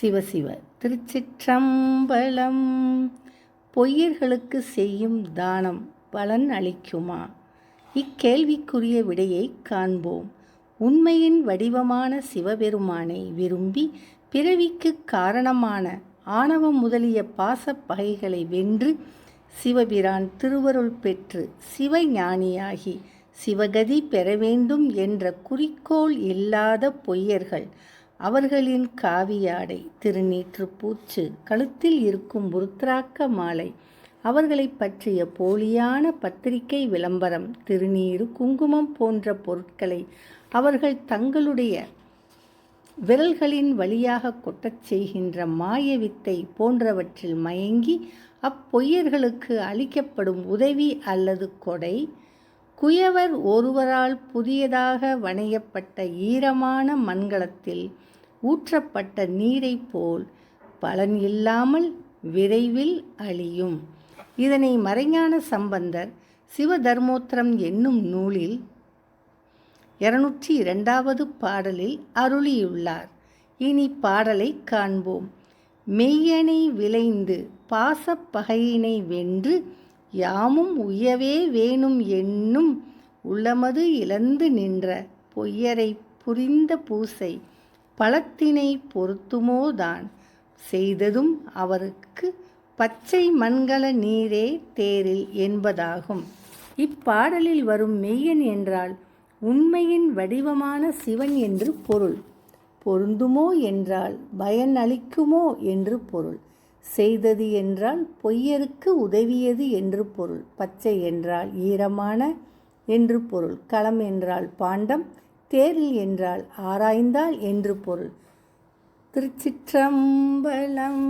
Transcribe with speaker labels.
Speaker 1: சிவசிவ திருச்சிற்றம்பலம். பொய்யர்களுக்கு செய்யும் தானம் பலன் அளிக்குமா? இக்கேள்விக்குரிய விடையை காண்போம். உண்மையின் வடிவமான சிவபெருமானை விரும்பி பிறவிக்கு காரணமான ஆணவம் முதலிய பாசப் பகைகளை வென்று சிவபிரான் திருவருள் பெற்று சிவஞானியாகி சிவகதி பெற வேண்டும் என்ற குறிக்கோள் இல்லாத பொய்யர்கள் அவர்களின் காவியாடை திருநீற்று பூச்சு கழுத்தில் இருக்கும் ருத்ராக்க மாலை அவர்களைப் பற்றிய போலியான பத்திரிகை விளம்பரம் திருநீறு குங்குமம் போன்ற பொருட்களை அவர்கள் தங்களுடைய விரல்களின் வழியாக கொட்டச் செய்கின்ற மாய வித்தை போன்றவற்றில் மயங்கி அப்பொய்யர்களுக்கு அளிக்கப்படும் உதவி அல்லது கொடை குயவர் ஒருவரால் புதியதாக வணையப்பட்ட ஈரமான மண்கலத்தில் ஊற்றப்பட்ட நீரைப் போல் பலன் இல்லாமல் விரைவில் அழியும். இதனை மறைஞான சம்பந்தர் சிவதர்மோத்திரம் என்னும் நூலில் இருநூற்றி இரண்டாவது பாடலில் அருளியுள்ளார். இனி பாடலை காண்போம். மெய்யனை விளைந்து பாசப்பகையினை வென்று யாமும் உயவே வேணும் என்னும் உள்ளமது இழந்து நின்ற பொய்யரை புரிந்த பூசை பழத்தினை பொருத்துமோதான் செய்ததும் அவருக்கு பச்சை மண்கல நீரே தேரில் என்பதாகும். இப்பாடலில் வரும் மெய்யன் என்றால் உண்மையின் வடிவமான சிவன் என்று பொருள். பொருந்துமோ என்றால் பயன் அளிக்குமோ என்று பொருள். செய்தது என்றால் பொய்யருக்கு உதவியது என்று பொருள். பச்சை என்றால் ஈரமான என்று பொருள். களம் என்றால் பாண்டம் தேரில் என்றால் ஆராய்ந்தால் என்று பொருள். திருச்சிற்றம்பலம்